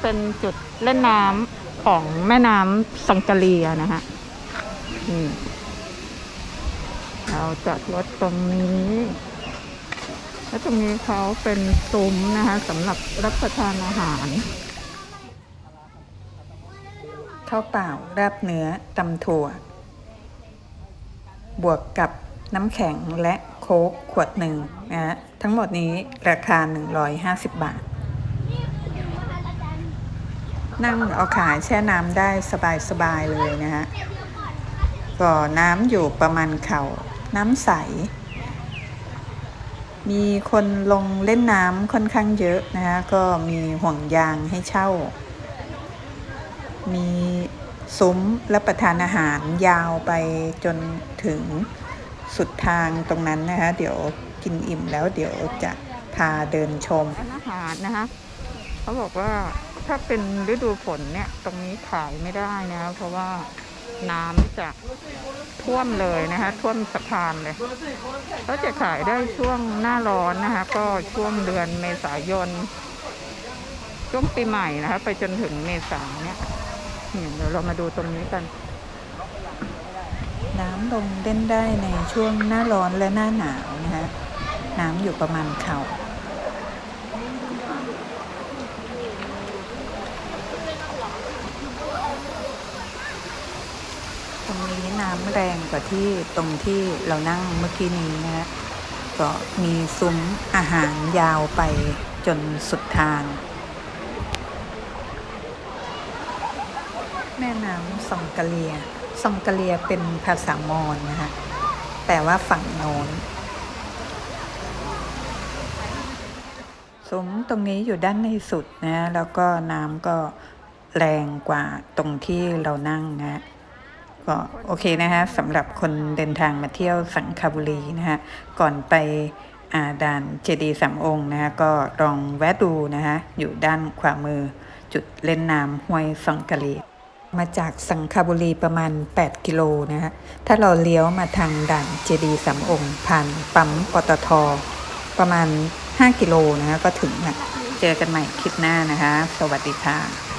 เป็นจุดเล่นน้ำของแม่น้ำสังกะเลียนะฮะเราจอดรถตรงนี้ แล้วตรงนี้เขาเป็นซุ้มนะคะสำหรับรับประทานอาหารข้าวเปล่าราบเนื้อตำถั่ว บวกกับน้ำแข็งและโค้กขวดหนึ่งนะฮะทั้งหมดนี้ราคา 150 บาท นั่งเอาขาแช่น้ำได้สบายๆเลยนะฮะก็น้ำอยู่ประมาณเข่าน้ำใส มีคนลงเล่นน้ำค่อนข้างเยอะนะฮะก็มีห่วงยางให้เช่า มีซุ้มรับประทานอาหารยาวไปจนถึงสุดทางตรงนั้นนะคะเดี๋ยวกินอิ่มแล้วเดี๋ยวจะพาเดินชมร้านอาหารนะคะเขาบอกว่า ถ้าเป็นฤดูฝนเนี่ย ตรงนี้ขายไม่ได้นะ เพราะว่าน้ำจะท่วมเลยนะคะ ท่วมสะพานเลยเขาจะขายได้ช่วงหน้าร้อนนะคะ ก็ช่วงเดือนเมษายน ช่วงปีใหม่นะคะ ไปจนถึงเมษาเนี่ยเนี่ยเดี๋ยวเรามาดูตรงนี้กัน น้ำลงเล่นได้ในช่วงหน้าร้อนและหน้าหนาวนะฮะน้ำอยู่ประมาณเข่า รงนี้น้ำแรงกว่าที่ตรงที่เรานั่งเมื่อกี้นี้นะฮะก็มีซุ้มอาหารยาวไปจนสุดทาง แม่น้ำซองกะเลียซองกะเลียเป็นภาษามอญนะคะแต่ว่าฝั่งโน้นซุ้มตรงนี้อยู่ด้านในสุดนะ แล้วก็น้ำก็แรงกว่าตรงที่เรานั่งนะ ก็โอเคนะคะสำหรับคนเดินทางมาเที่ยวสังขบุรีนะคะก่อนไปด่านเจดีสามองค์นะคะก็ลองแวะดูนะคะอยู่ด้านขวามือจุดเล่นน้ำห้วยสังกะลีมาจากสังขบุรีประมาณ 8 กิโลนะฮะ ถ้าเราเลี้ยวมาทางด่านเจดีสามองค์ผ่านปั๊มปตท ประมาณ 5 กิโลนะฮะก็ถึงนะเจอกันใหม่คลิปหน้านะคะ สวัสดีค่ะ